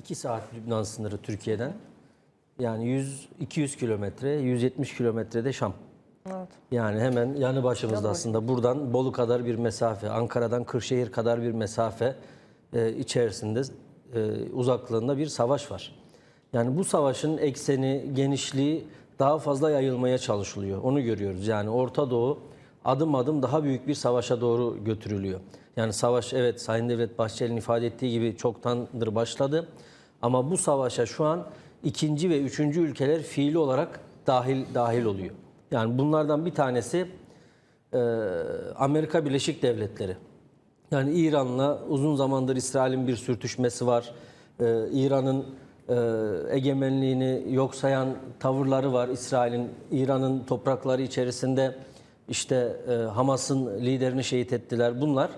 2 saat Lübnan sınırı Türkiye'den. Yani 100 200 kilometre, 170 kilometrede Şam. Evet. Yani hemen yanı başımızda aslında. Buradan Bolu kadar bir mesafe, Ankara'dan Kırşehir kadar bir mesafe e, içerisinde e, uzaklığında bir savaş var. Yani bu savaşın ekseni, genişliği daha fazla yayılmaya çalışılıyor. Onu görüyoruz. Yani Orta Doğu adım adım daha büyük bir savaşa doğru götürülüyor. Yani savaş evet Sayın Devlet Bahçeli'nin ifade ettiği gibi çoktandır başladı. Ama bu savaşa şu an ikinci ve üçüncü ülkeler fiili olarak dahil dahil oluyor. Yani bunlardan bir tanesi e, Amerika Birleşik Devletleri. Yani İran'la uzun zamandır İsrail'in bir sürtüşmesi var. E, İran'ın e, egemenliğini yok sayan tavırları var. İsrail'in İran'ın toprakları içerisinde işte e, Hamas'ın liderini şehit ettiler. Bunlar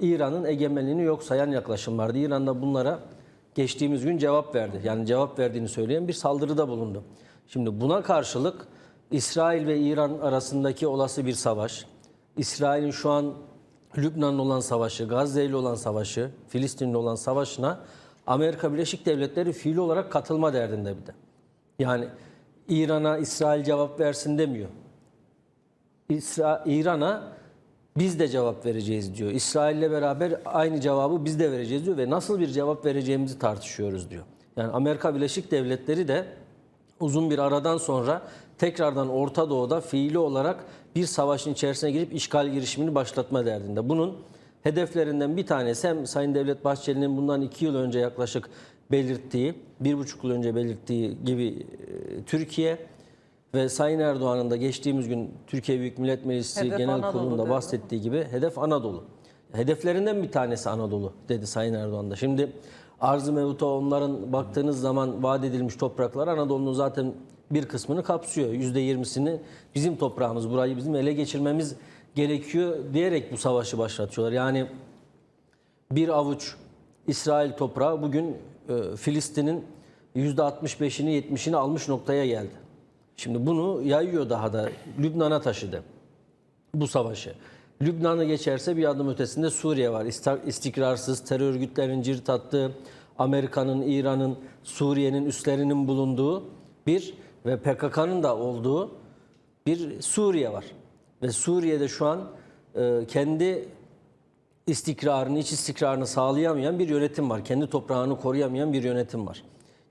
İran'ın egemenliğini yok sayan yaklaşımlardı. İran da bunlara geçtiğimiz gün cevap verdi. Yani cevap verdiğini söyleyen bir saldırıda bulundu. Şimdi buna karşılık İsrail ve İran arasındaki olası bir savaş, İsrail'in şu an Lübnan'la olan savaşı, Gazze ile olan savaşı, Filistin'le olan savaşına Amerika Birleşik Devletleri fiil olarak katılma derdinde bir de. Yani İran'a İsrail cevap versin demiyor. İsra- İran'a biz de cevap vereceğiz diyor. İsrail'le beraber aynı cevabı biz de vereceğiz diyor ve nasıl bir cevap vereceğimizi tartışıyoruz diyor. Yani Amerika Birleşik Devletleri de uzun bir aradan sonra tekrardan Orta Doğu'da fiili olarak bir savaşın içerisine girip işgal girişimini başlatma derdinde. Bunun hedeflerinden bir tanesi hem Sayın Devlet Bahçeli'nin bundan iki yıl önce yaklaşık belirttiği, bir buçuk yıl önce belirttiği gibi e, Türkiye ve Sayın Erdoğan'ın da geçtiğimiz gün Türkiye Büyük Millet Meclisi Hedef Genel Anadolu Kurulu'nda bahsettiği gibi hedef Anadolu. Hedeflerinden bir tanesi Anadolu dedi Sayın Erdoğan da. Şimdi arz-ı mevzuta onların baktığınız zaman vaat edilmiş topraklar Anadolu'nun zaten bir kısmını kapsıyor. %20'sini bizim toprağımız, burayı bizim ele geçirmemiz gerekiyor diyerek bu savaşı başlatıyorlar. Yani bir avuç İsrail toprağı bugün e, Filistin'in %65'ini 70'ini almış noktaya geldi. Şimdi bunu yayıyor daha da Lübnan'a taşıdı bu savaşı. Lübnan'ı geçerse bir adım ötesinde Suriye var. İstikrarsız terör örgütlerinin cirit attığı, Amerika'nın, İran'ın, Suriye'nin üslerinin bulunduğu bir ve PKK'nın da olduğu bir Suriye var. Ve Suriye'de şu an e, kendi istikrarını, iç istikrarını sağlayamayan bir yönetim var. Kendi toprağını koruyamayan bir yönetim var.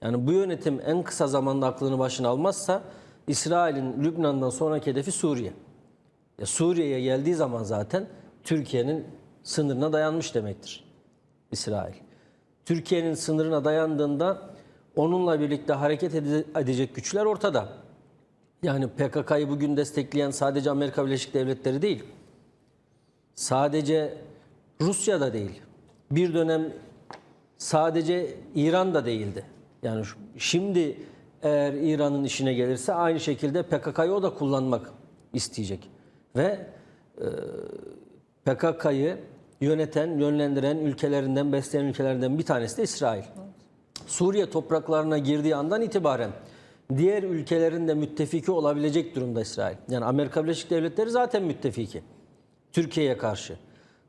Yani bu yönetim en kısa zamanda aklını başına almazsa İsrail'in Lübnan'dan sonraki hedefi Suriye. Ya Suriye'ye geldiği zaman zaten Türkiye'nin sınırına dayanmış demektir İsrail. Türkiye'nin sınırına dayandığında onunla birlikte hareket ede- edecek güçler ortada. Yani PKK'yı bugün destekleyen sadece Amerika Birleşik Devletleri değil. Sadece Rusya da değil. Bir dönem sadece İran da değildi. Yani şimdi eğer İran'ın işine gelirse aynı şekilde PKK'yı o da kullanmak isteyecek. Ve e, PKK'yı yöneten, yönlendiren ülkelerinden, besleyen ülkelerinden bir tanesi de İsrail. Suriye topraklarına girdiği andan itibaren diğer ülkelerin de müttefiki olabilecek durumda İsrail. Yani Amerika Birleşik Devletleri zaten müttefiki. Türkiye'ye karşı.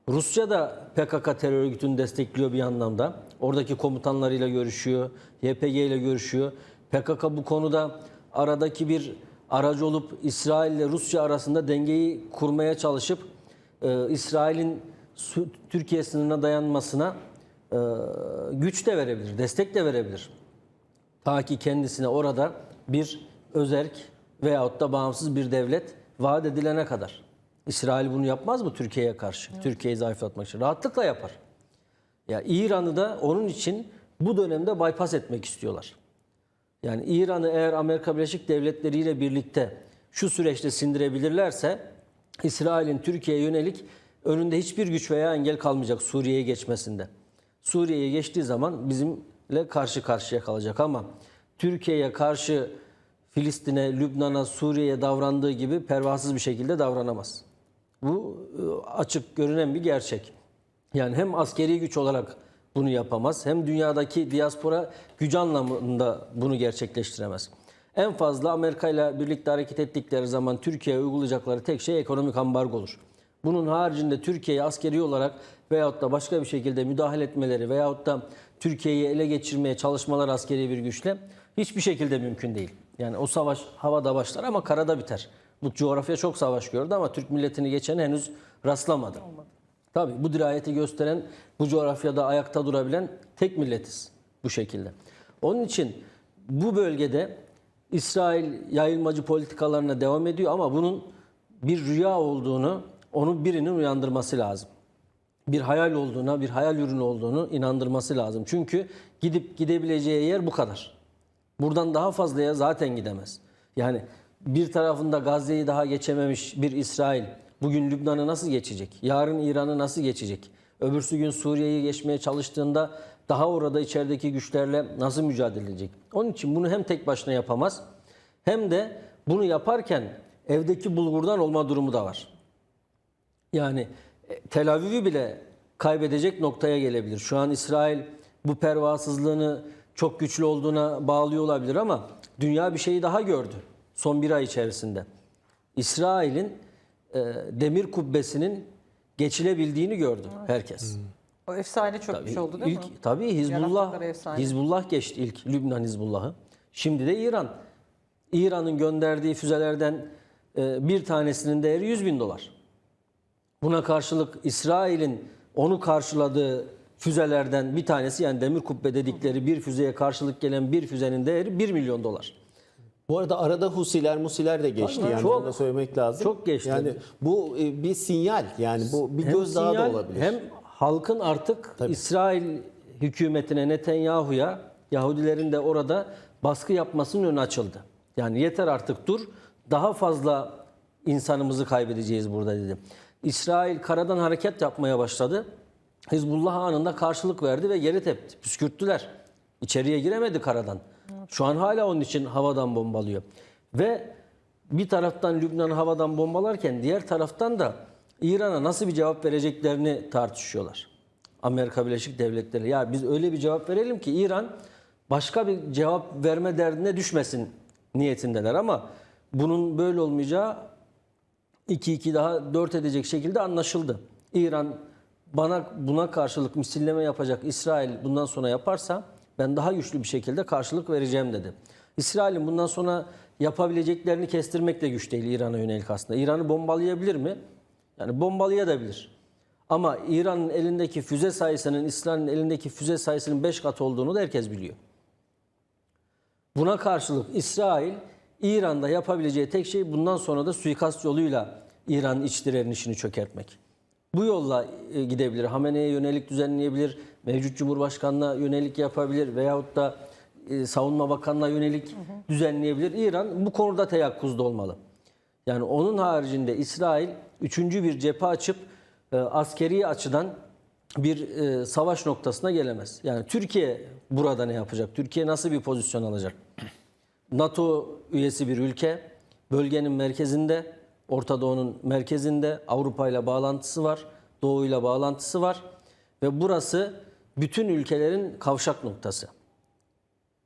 Rusya da PKK terör örgütünü destekliyor bir anlamda. Oradaki komutanlarıyla görüşüyor, YPG ile görüşüyor. PKK bu konuda aradaki bir aracı olup İsrail ile Rusya arasında dengeyi kurmaya çalışıp e, İsrail'in Türkiye sınırına dayanmasına e, güç de verebilir, destek de verebilir. Ta ki kendisine orada bir özerk veyahut da bağımsız bir devlet vaat edilene kadar. İsrail bunu yapmaz mı Türkiye'ye karşı? Türkiye'yi zayıflatmak için. Rahatlıkla yapar. Ya İran'ı da onun için bu dönemde bypass etmek istiyorlar. Yani İran'ı eğer Amerika Birleşik Devletleri ile birlikte şu süreçte sindirebilirlerse İsrail'in Türkiye'ye yönelik önünde hiçbir güç veya engel kalmayacak Suriye'ye geçmesinde. Suriye'ye geçtiği zaman bizimle karşı karşıya kalacak ama Türkiye'ye karşı Filistin'e, Lübnan'a, Suriye'ye davrandığı gibi pervasız bir şekilde davranamaz. Bu e, açık görünen bir gerçek. Yani hem askeri güç olarak bunu yapamaz hem dünyadaki diaspora gücü anlamında bunu gerçekleştiremez. En fazla Amerika ile birlikte hareket ettikleri zaman Türkiye'ye uygulayacakları tek şey ekonomik ambargo olur. Bunun haricinde Türkiye'ye askeri olarak veyahut da başka bir şekilde müdahale etmeleri veyahut da Türkiye'yi ele geçirmeye çalışmalar askeri bir güçle hiçbir şekilde mümkün değil. Yani o savaş havada başlar ama karada biter. Bu coğrafya çok savaş gördü ama Türk milletini geçen henüz rastlamadı. Tabii bu dirayeti gösteren, bu coğrafyada ayakta durabilen tek milletiz bu şekilde. Onun için bu bölgede İsrail yayılmacı politikalarına devam ediyor ama bunun bir rüya olduğunu, onu birinin uyandırması lazım. Bir hayal olduğuna, bir hayal ürünü olduğunu inandırması lazım. Çünkü gidip gidebileceği yer bu kadar. Buradan daha fazlaya zaten gidemez. Yani bir tarafında Gazze'yi daha geçememiş bir İsrail bugün Lübnan'ı nasıl geçecek? Yarın İran'ı nasıl geçecek? Öbürsü gün Suriye'yi geçmeye çalıştığında daha orada içerideki güçlerle nasıl mücadele edecek? Onun için bunu hem tek başına yapamaz hem de bunu yaparken evdeki bulgurdan olma durumu da var. Yani e, Tel Aviv'i bile kaybedecek noktaya gelebilir. Şu an İsrail bu pervasızlığını çok güçlü olduğuna bağlıyor olabilir ama dünya bir şeyi daha gördü son bir ay içerisinde. İsrail'in e, demir kubbesinin geçilebildiğini gördü herkes. O efsane çökmüş oldu değil İlk, mi? Tabii Hizbullah, Yarattıkları efsane. Hizbullah geçti ilk Lübnan Hizbullah'ı. Şimdi de İran. İran'ın gönderdiği füzelerden e, bir tanesinin değeri 100 bin dolar. Buna karşılık İsrail'in onu karşıladığı füzelerden bir tanesi yani demir kubbe dedikleri bir füzeye karşılık gelen bir füzenin değeri 1 milyon dolar. Bu arada arada Husiler, Musiler de geçti Tabii, yani çok- onu da söylemek lazım. çok geçti. Yani bu e, bir sinyal yani bu bir Hem da sinyal, olabilir. Hem halkın artık İsrail hükümetine Netanyahu'ya Yahudilerin de orada baskı yapmasının önü açıldı. Yani yeter artık dur. Daha fazla insanımızı kaybedeceğiz burada dedi. İsrail karadan hareket yapmaya başladı. Hizbullah anında karşılık verdi ve geri tepti. Püskürttüler. İçeriye giremedi karadan. Şu an hala onun için havadan bombalıyor. Ve bir taraftan Lübnan'ı havadan bombalarken diğer taraftan da İran'a nasıl bir cevap vereceklerini tartışıyorlar. Amerika Birleşik Devletleri. Ya biz öyle bir cevap verelim ki İran başka bir cevap verme derdine düşmesin niyetindeler ama bunun böyle olmayacağı 2-2 daha 4 edecek şekilde anlaşıldı. İran bana buna karşılık misilleme yapacak İsrail bundan sonra yaparsa ben daha güçlü bir şekilde karşılık vereceğim dedi. İsrail'in bundan sonra yapabileceklerini kestirmek de güç değil İran'a yönelik aslında. İran'ı bombalayabilir mi? Yani bombalayabilir. Ama İran'ın elindeki füze sayısının İsrail'in elindeki füze sayısının 5 kat olduğunu da herkes biliyor. Buna karşılık İsrail İran'da yapabileceği tek şey bundan sonra da suikast yoluyla İran'ın iç direnişini çökertmek. Bu yolla e, gidebilir. Hamene'ye yönelik düzenleyebilir. Mevcut Cumhurbaşkanı'na yönelik yapabilir. Veyahut da e, Savunma Bakanı'na yönelik düzenleyebilir. İran bu konuda teyakkuzda olmalı. Yani onun haricinde İsrail üçüncü bir cephe açıp e, askeri açıdan bir savaş noktasına gelemez. Yani Türkiye burada ne yapacak? Türkiye nasıl bir pozisyon alacak? NATO üyesi bir ülke, bölgenin merkezinde, Orta Doğu'nun merkezinde Avrupa ile bağlantısı var, Doğu ile bağlantısı var ve burası bütün ülkelerin kavşak noktası.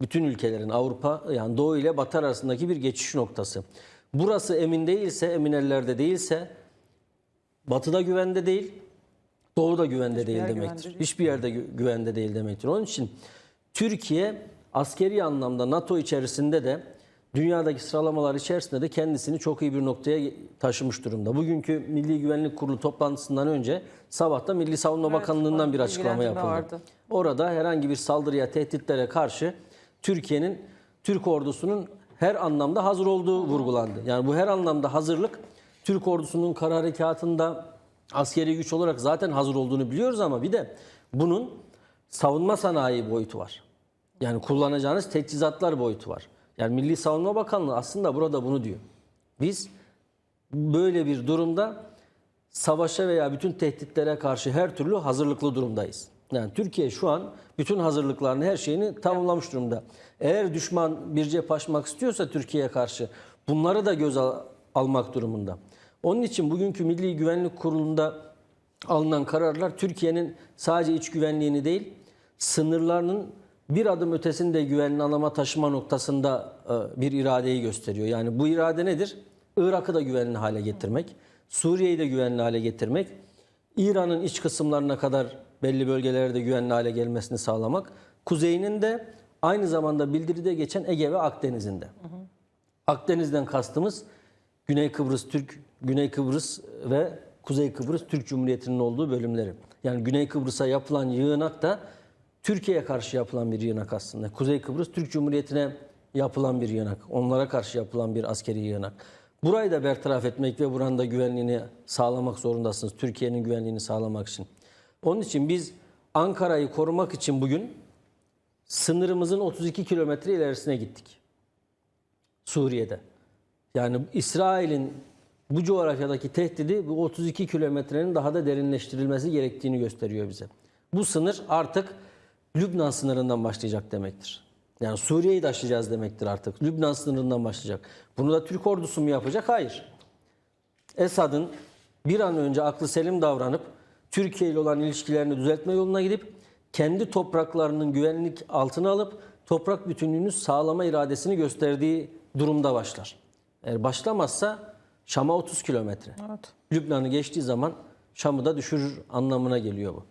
Bütün ülkelerin Avrupa yani Doğu ile Batı arasındaki bir geçiş noktası. Burası emin değilse, emin ellerde değilse Batı'da güvende değil, Doğu da güvende değil yer demektir. güvende değil. Hiçbir yerde gü- güvende değil demektir. Onun için Türkiye askeri anlamda NATO içerisinde de dünyadaki sıralamalar içerisinde de kendisini çok iyi bir noktaya taşımış durumda. Bugünkü Milli Güvenlik Kurulu toplantısından önce sabahta Milli Savunma Evet, Bakanlığı'ndan bir açıklama yapıldı. vardı. Orada herhangi bir saldırıya, tehditlere karşı Türkiye'nin, Türk ordusunun her anlamda hazır olduğu vurgulandı. Yani bu her anlamda hazırlık Türk ordusunun kara harekatında askeri güç olarak zaten hazır olduğunu biliyoruz ama bir de bunun savunma sanayi boyutu var. Yani kullanacağınız teçhizatlar boyutu var. Yani Milli Savunma Bakanlığı aslında burada bunu diyor. Biz böyle bir durumda savaşa veya bütün tehditlere karşı her türlü hazırlıklı durumdayız. Yani Türkiye şu an bütün hazırlıklarını, her şeyini tamamlamış durumda. Eğer düşman bir cephe açmak istiyorsa Türkiye'ye karşı bunları da göz al- almak durumunda. Onun için bugünkü Milli Güvenlik Kurulu'nda alınan kararlar Türkiye'nin sadece iç güvenliğini değil, sınırlarının bir adım ötesinde güvenli alama taşıma noktasında e, bir iradeyi gösteriyor. Yani bu irade nedir? Irak'ı da güvenli hale getirmek, Suriye'yi de güvenli hale getirmek, İran'ın iç kısımlarına kadar belli bölgelerde güvenli hale gelmesini sağlamak. Kuzeyinin de aynı zamanda bildiride geçen Ege ve Akdeniz'inde. Akdeniz'den kastımız Güney Kıbrıs Türk, Güney Kıbrıs ve Kuzey Kıbrıs Türk Cumhuriyeti'nin olduğu bölümleri. Yani Güney Kıbrıs'a yapılan yığınak da Türkiye'ye karşı yapılan bir yığınak aslında. Kuzey Kıbrıs Türk Cumhuriyeti'ne yapılan bir yığınak. Onlara karşı yapılan bir askeri yığınak. Burayı da bertaraf etmek ve buranın da güvenliğini sağlamak zorundasınız. Türkiye'nin güvenliğini sağlamak için. Onun için biz Ankara'yı korumak için bugün sınırımızın 32 kilometre ilerisine gittik. Suriye'de. Yani İsrail'in bu coğrafyadaki tehdidi bu 32 kilometrenin daha da derinleştirilmesi gerektiğini gösteriyor bize. Bu sınır artık Lübnan sınırından başlayacak demektir. Yani Suriye'yi de aşacağız demektir artık. Lübnan sınırından başlayacak. Bunu da Türk ordusu mu yapacak? Hayır. Esad'ın bir an önce aklı selim davranıp Türkiye ile olan ilişkilerini düzeltme yoluna gidip kendi topraklarının güvenlik altına alıp toprak bütünlüğünü sağlama iradesini gösterdiği durumda başlar. Eğer başlamazsa Şam'a 30 kilometre. Evet. Lübnan'ı geçtiği zaman Şam'ı da düşürür anlamına geliyor bu.